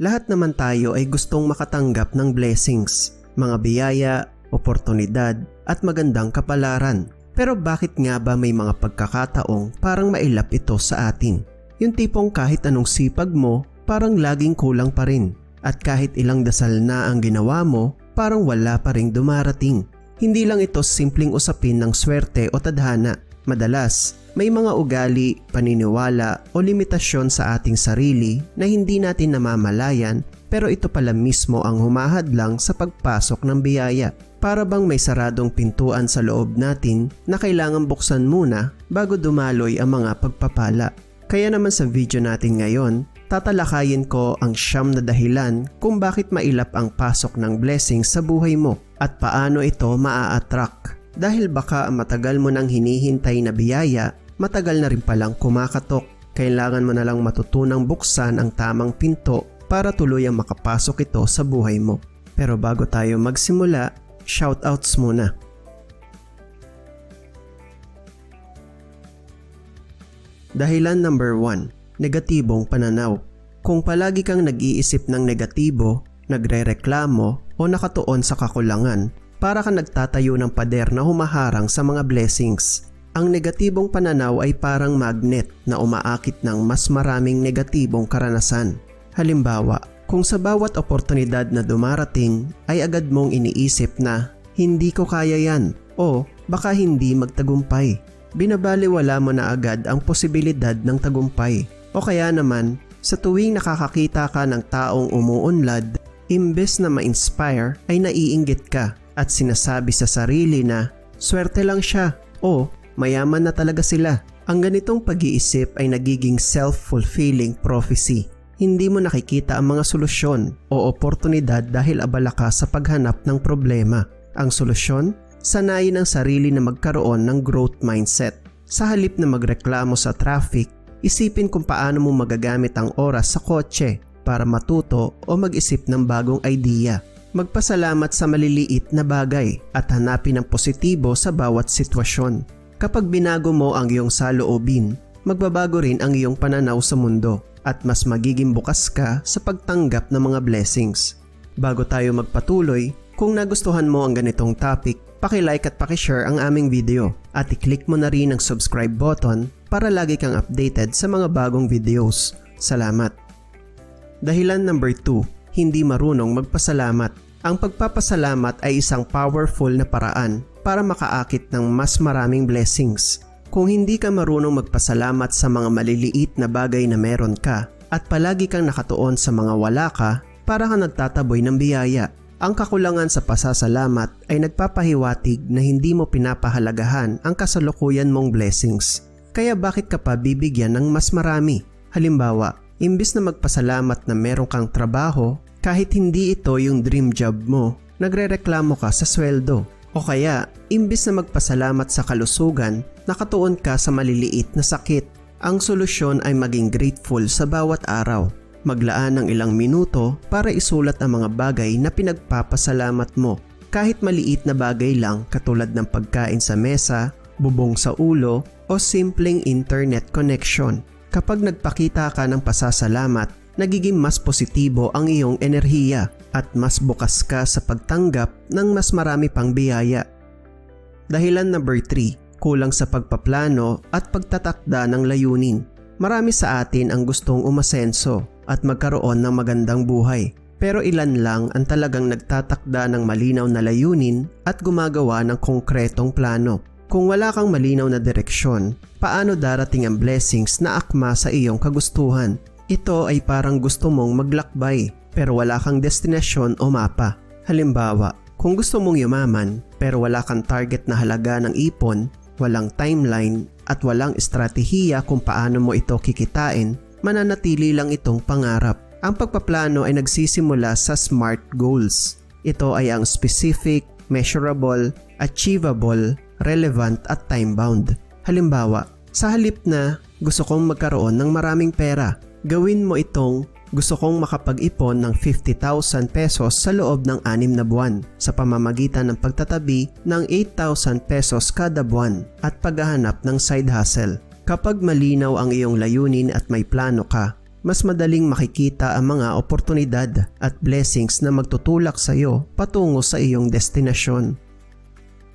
Lahat naman tayo ay gustong makatanggap ng blessings, mga biyaya, oportunidad at magandang kapalaran. Pero bakit nga ba may mga pagkakataong parang mailap ito sa atin? Yung tipong kahit anong sipag mo, parang laging kulang pa rin. At kahit ilang dasal na ang ginawa mo, parang wala pa ring dumarating. Hindi lang ito simpleng usapin ng swerte o tadhana. Madalas, may mga ugali, paniniwala o limitasyon sa ating sarili na hindi natin namamalayan pero ito pala mismo ang humahadlang sa pagpasok ng biyaya. Para bang may saradong pintuan sa loob natin na kailangan buksan muna bago dumaloy ang mga pagpapala. Kaya naman sa video natin ngayon, tatalakayin ko ang siyam na dahilan kung bakit mailap ang pasok ng blessing sa buhay mo at paano ito maa-attract. Dahil baka matagal mo nang hinihintay na biyaya, matagal na rin palang kumakatok. Kailangan mo na lang matutunang buksan ang tamang pinto para tuluyang makapasok ito sa buhay mo. Pero bago tayo magsimula, shoutouts muna. Dahilan number 1, negatibong pananaw. Kung palagi kang nag-iisip ng negatibo, nagre-reklamo o nakatuon sa kakulangan, para kang nagtatayo ng pader na humaharang sa mga blessings. Ang negatibong pananaw ay parang magnet na umaakit ng mas maraming negatibong karanasan. Halimbawa, kung sa bawat oportunidad na dumarating ay agad mong iniisip na hindi ko kaya yan o baka hindi magtagumpay. Binabaliwala mo na agad ang posibilidad ng tagumpay. O kaya naman, sa tuwing nakakakita ka ng taong umuunlad, imbes na ma-inspire ay naiinggit ka at sinasabi sa sarili na swerte lang siya o mayaman na talaga sila. Ang ganitong pag-iisip ay nagiging self-fulfilling prophecy. Hindi mo nakikita ang mga solusyon o oportunidad dahil abala ka sa paghanap ng problema. Ang solusyon? Sanayin ang sarili na magkaroon ng growth mindset. Sa halip na magreklamo sa traffic, isipin kung paano mo magagamit ang oras sa kotse para matuto o mag-isip ng bagong idea. Magpasalamat sa maliliit na bagay at hanapin ang positibo sa bawat sitwasyon. Kapag binago mo ang iyong saloobin, magbabago rin ang iyong pananaw sa mundo at mas magiging bukas ka sa pagtanggap ng mga blessings. Bago tayo magpatuloy, kung nagustuhan mo ang ganitong topic, pakilike at pakishare ang aming video at i-click mo na rin ang subscribe button para lagi kang updated sa mga bagong videos. Salamat! Dahilan number 2, hindi marunong magpasalamat. Ang pagpapasalamat ay isang powerful na paraan para makaakit ng mas maraming blessings. Kung hindi ka marunong magpasalamat sa mga maliliit na bagay na meron ka at palagi kang nakatuon sa mga wala ka, para ka nagtataboy ng biyaya. Ang kakulangan sa pasasalamat ay nagpapahiwatig na hindi mo pinapahalagahan ang kasalukuyan mong blessings. Kaya bakit ka pa bibigyan ng mas marami? Halimbawa, imbis na magpasalamat na meron kang trabaho, kahit hindi ito yung dream job mo, nagrereklamo ka sa sweldo. O kaya, imbis na magpasalamat sa kalusugan, nakatuon ka sa maliliit na sakit. Ang solusyon ay maging grateful sa bawat araw. Maglaan ng ilang minuto para isulat ang mga bagay na pinagpapasalamat mo. Kahit maliit na bagay lang katulad ng pagkain sa mesa, bubong sa ulo, o simpleng internet connection. Kapag nagpakita ka ng pasasalamat, nagiging mas positibo ang iyong enerhiya at mas bukas ka sa pagtanggap ng mas marami pang biyaya. Dahilan number 3, kulang sa pagpaplano at pagtatakda ng layunin. Marami sa atin ang gustong umasenso at magkaroon ng magandang buhay. Pero ilan lang ang talagang nagtatakda ng malinaw na layunin at gumagawa ng konkretong plano. Kung wala kang malinaw na direksyon, paano darating ang blessings na akma sa iyong kagustuhan? Ito ay parang gusto mong maglakbay pero wala kang destinasyon o mapa. Halimbawa, kung gusto mong yumaman pero wala kang target na halaga ng ipon, walang timeline at walang estratehiya kung paano mo ito kikitain, mananatili lang itong pangarap. Ang pagpaplano ay nagsisimula sa SMART goals. Ito ay ang specific, measurable, achievable, relevant at time-bound. Halimbawa, sa halip na gusto kong magkaroon ng maraming pera, gawin mo itong gusto kong makapag-ipon ng 50,000 pesos sa loob ng anim na buwan sa pamamagitan ng pagtatabi ng 8,000 pesos kada buwan at paghahanap ng side hustle. Kapag malinaw ang iyong layunin at may plano ka, mas madaling makikita ang mga oportunidad at blessings na magtutulak sa iyo patungo sa iyong destinasyon.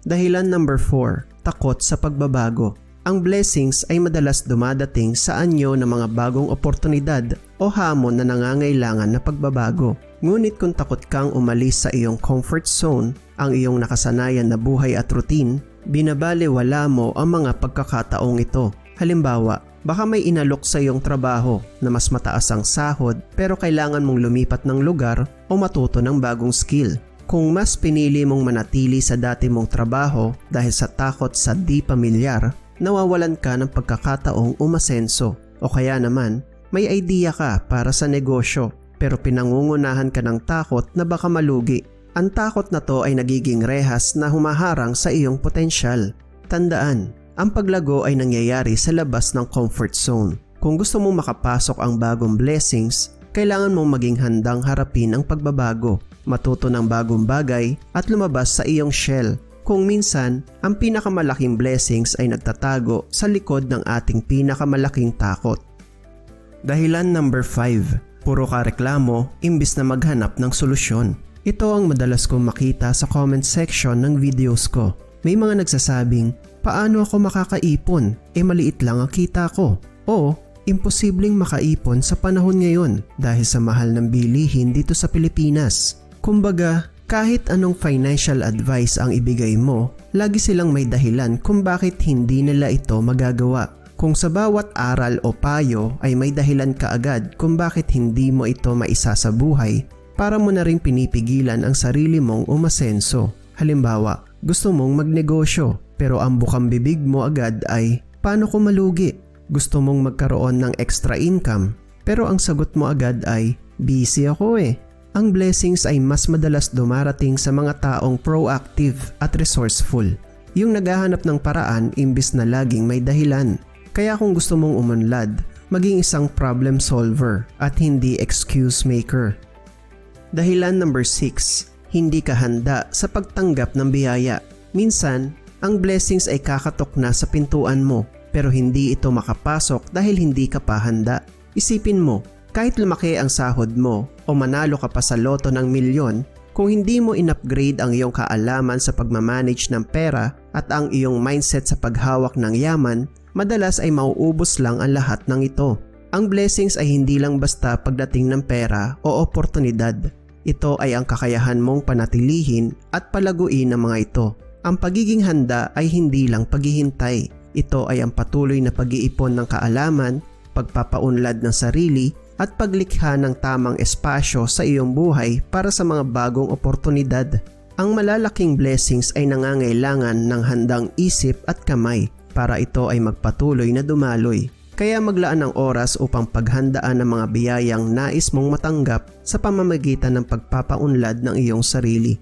Dahilan number 4, takot sa pagbabago. Ang blessings ay madalas dumadating sa anyo ng mga bagong oportunidad o hamon na nangangailangan na pagbabago. Ngunit kung takot kang umalis sa iyong comfort zone, ang iyong nakasanayan na buhay at routine, binabaliwala mo ang mga pagkakataong ito. Halimbawa, baka may inalok sa iyong trabaho na mas mataas ang sahod pero kailangan mong lumipat ng lugar o matuto ng bagong skill. Kung mas pinili mong manatili sa dati mong trabaho dahil sa takot sa di pamilyar, nawawalan ka ng pagkakataong umasenso o kaya naman may idea ka para sa negosyo pero pinangungunahan ka ng takot na baka malugi. Ang takot na to ay nagiging rehas na humaharang sa iyong potensyal. Tandaan, ang paglago ay nangyayari sa labas ng comfort zone. Kung gusto mong makapasok ang bagong blessings, kailangan mong maging handang harapin ang pagbabago, matuto ng bagong bagay at lumabas sa iyong shell. Kung minsan, ang pinakamalaking blessings ay nagtatago sa likod ng ating pinakamalaking takot. Dahilan number 5, puro ka reklamo imbis na maghanap ng solusyon. Ito ang madalas kong makita sa comment section ng videos ko. May mga nagsasabing, paano ako makakaipon? E maliit lang ang kita ko. O, imposibleng makaipon sa panahon ngayon dahil sa mahal ng bilihin dito sa Pilipinas. Kumbaga, kahit anong financial advice ang ibigay mo, lagi silang may dahilan kung bakit hindi nila ito magagawa. Kung sa bawat aral o payo ay may dahilan ka agad kung bakit hindi mo ito maisa sa buhay, para mo na rin pinipigilan ang sarili mong umasenso. Halimbawa, gusto mong magnegosyo pero ang bukang bibig mo agad ay, paano ko malugi? Gusto mong magkaroon ng extra income pero ang sagot mo agad ay, busy ako eh. Ang blessings ay mas madalas dumarating sa mga taong proactive at resourceful. Yung naghahanap ng paraan imbis na laging may dahilan. Kaya kung gusto mong umunlad, maging isang problem solver at hindi excuse maker. Dahilan number 6, hindi ka handa sa pagtanggap ng biyaya. Minsan, ang blessings ay kakatok na sa pintuan mo pero hindi ito makapasok dahil hindi ka pa handa. Isipin mo, kahit lumaki ang sahod mo o manalo ka pa sa loto ng milyon, kung hindi mo in-upgrade ang iyong kaalaman sa pagmamanage ng pera at ang iyong mindset sa paghawak ng yaman, madalas ay mauubos lang ang lahat ng ito. Ang blessings ay hindi lang basta pagdating ng pera o oportunidad. Ito ay ang kakayahan mong panatilihin at palaguin ng mga ito. Ang pagiging handa ay hindi lang paghihintay. Ito ay ang patuloy na pag-iipon ng kaalaman, pagpapaunlad ng sarili at paglikha ng tamang espasyo sa iyong buhay para sa mga bagong oportunidad. Ang malalaking blessings ay nangangailangan ng handang isip at kamay para ito ay magpatuloy na dumaloy. Kaya maglaan ng oras upang paghandaan ng mga biyayang nais mong matanggap sa pamamagitan ng pagpapaunlad ng iyong sarili.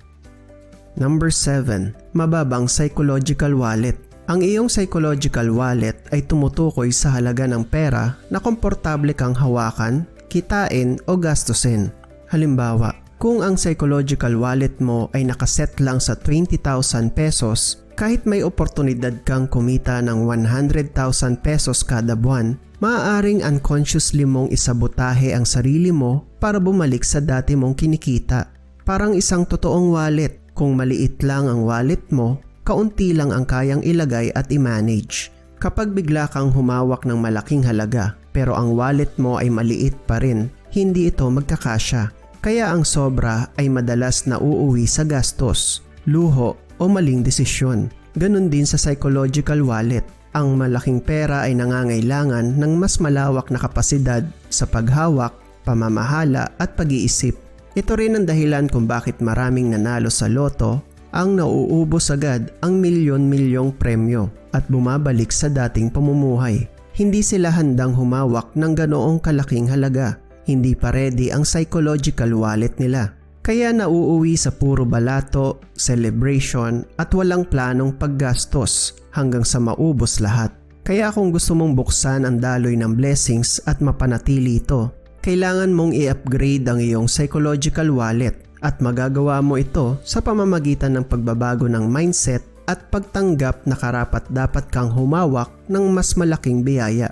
Number 7. Mababang psychological wallet. Ang iyong psychological wallet ay tumutukoy sa halaga ng pera na komportable kang hawakan, kitain o gastusin. Halimbawa, kung ang psychological wallet mo ay nakaset lang sa 20,000 pesos, kahit may oportunidad kang kumita ng 100,000 pesos kada buwan, maaaring unconsciously mong isabotahe ang sarili mo para bumalik sa dati mong kinikita. Parang isang totoong wallet, kung maliit lang ang wallet mo, kaunti lang ang kayang ilagay at i-manage. Kapag bigla kang humawak ng malaking halaga pero ang wallet mo ay maliit pa rin, hindi ito magkakasya. Kaya ang sobra ay madalas na uuwi sa gastos, luho o maling desisyon. Ganon din sa psychological wallet. Ang malaking pera ay nangangailangan ng mas malawak na kapasidad sa paghawak, pamamahala at pag-iisip. Ito rin ang dahilan kung bakit maraming nanalo sa loto ang nauubos agad ang milyon-milyong premyo at bumabalik sa dating pamumuhay. Hindi sila handang humawak ng ganoong kalaking halaga. Hindi pa ready ang psychological wallet nila. Kaya nauuwi sa puro balato, celebration at walang planong paggastos hanggang sa maubos lahat. Kaya kung gusto mong buksan ang daloy ng blessings at mapanatili ito, kailangan mong i-upgrade ang iyong psychological wallet at magagawa mo ito sa pamamagitan ng pagbabago ng mindset at pagtanggap na karapat dapat kang humawak ng mas malaking biyaya.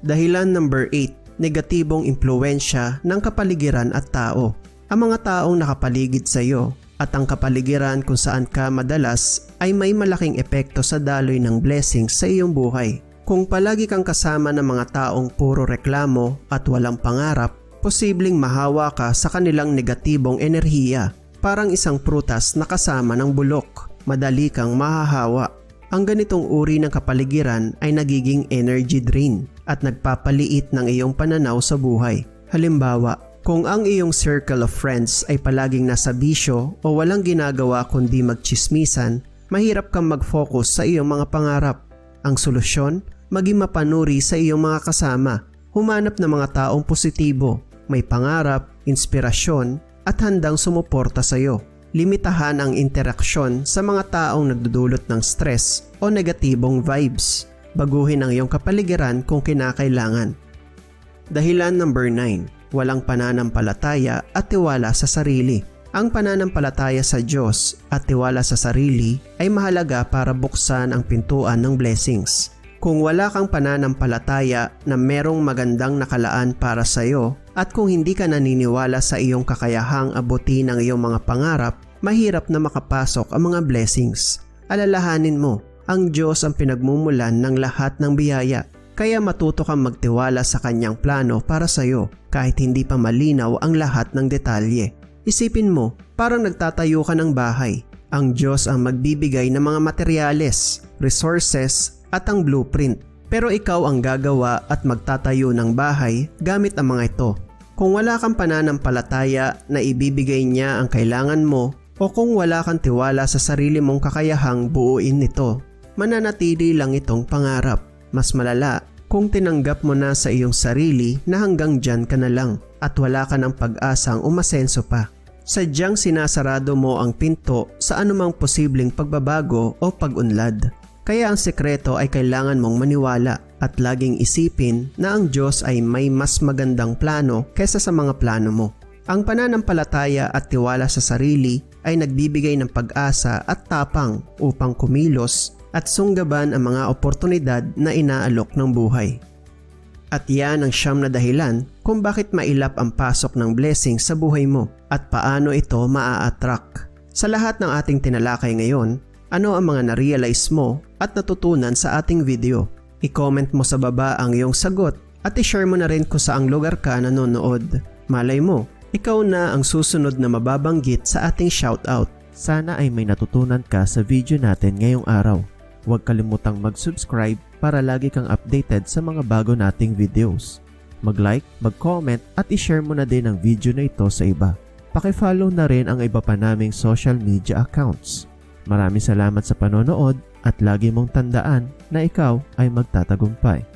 Dahilan number 8 negatibong impluensya ng kapaligiran at tao. Ang mga taong nakapaligid sa iyo at ang kapaligiran kung saan ka madalas ay may malaking epekto sa daloy ng blessings sa iyong buhay. Kung palagi kang kasama ng mga taong puro reklamo at walang pangarap, posibleng mahawa ka sa kanilang negatibong enerhiya. Parang isang prutas na kasama ng bulok, madali kang mahahawa. Ang ganitong uri ng kapaligiran ay nagiging energy drain at nagpapaliit ng iyong pananaw sa buhay. Halimbawa, kung ang iyong circle of friends ay palaging nasa bisyo o walang ginagawa kundi magchismisan, mahirap kang mag-focus sa iyong mga pangarap. Ang solusyon, maging mapanuri sa iyong mga kasama. Humanap ng mga taong positibo, may pangarap, inspirasyon, at handang sumuporta sa iyo. Limitahan ang interaksyon sa mga taong nagdudulot ng stress o negatibong vibes. Baguhin ang iyong kapaligiran kung kinakailangan. Dahilan number 9, walang pananampalataya at tiwala sa sarili. Ang pananampalataya sa Diyos at tiwala sa sarili ay mahalaga para buksan ang pintuan ng blessings. Kung wala kang pananampalataya na merong magandang nakalaan para sa iyo at kung hindi ka naniniwala sa iyong kakayahang abutin ang iyong mga pangarap, mahirap na makapasok ang mga blessings. Alalahanin mo, ang Diyos ang pinagmumulan ng lahat ng biyaya kaya matuto kang magtiwala sa kanyang plano para sa iyo kahit hindi pa malinaw ang lahat ng detalye. Isipin mo, parang nagtatayo ka ng bahay. Ang Diyos ang magbibigay ng mga materyales, resources at ang blueprint. Pero ikaw ang gagawa at magtatayo ng bahay gamit ang mga ito. Kung wala kang pananampalataya na ibibigay niya ang kailangan mo o kung wala kang tiwala sa sarili mong kakayahang buuin nito, mananatili lang itong pangarap. Mas malala kung tinanggap mo na sa iyong sarili na hanggang dyan ka na lang at wala ka ng pag-asang umasenso pa. Sadyang sinasarado mo ang pinto sa anumang posibleng pagbabago o pag-unlad. Kaya ang sekreto ay kailangan mong maniwala at laging isipin na ang Diyos ay may mas magandang plano kesa sa mga plano mo. Ang pananampalataya at tiwala sa sarili ay nagbibigay ng pag-asa at tapang upang kumilos at sunggaban ang mga oportunidad na inaalok ng buhay. At yan ang siyam na dahilan kung bakit mailap ang pasok ng blessing sa buhay mo at paano ito maa-attract. Sa lahat ng ating tinalakay ngayon, ano ang mga na-realize mo at natutunan sa ating video? I-comment mo sa baba ang iyong sagot at i-share mo na rin kung saang lugar ka nanonood. Malay mo, ikaw na ang susunod na mababanggit sa ating shoutout. Sana ay may natutunan ka sa video natin ngayong araw. Huwag kalimutang mag-subscribe para lagi kang updated sa mga bago nating videos. Mag-like, mag-comment at i-share mo na din ang video na ito sa iba. Pakifollow na rin ang iba pa naming social media accounts. Maraming salamat sa panonood at lagi mong tandaan na ikaw ay magtatagumpay.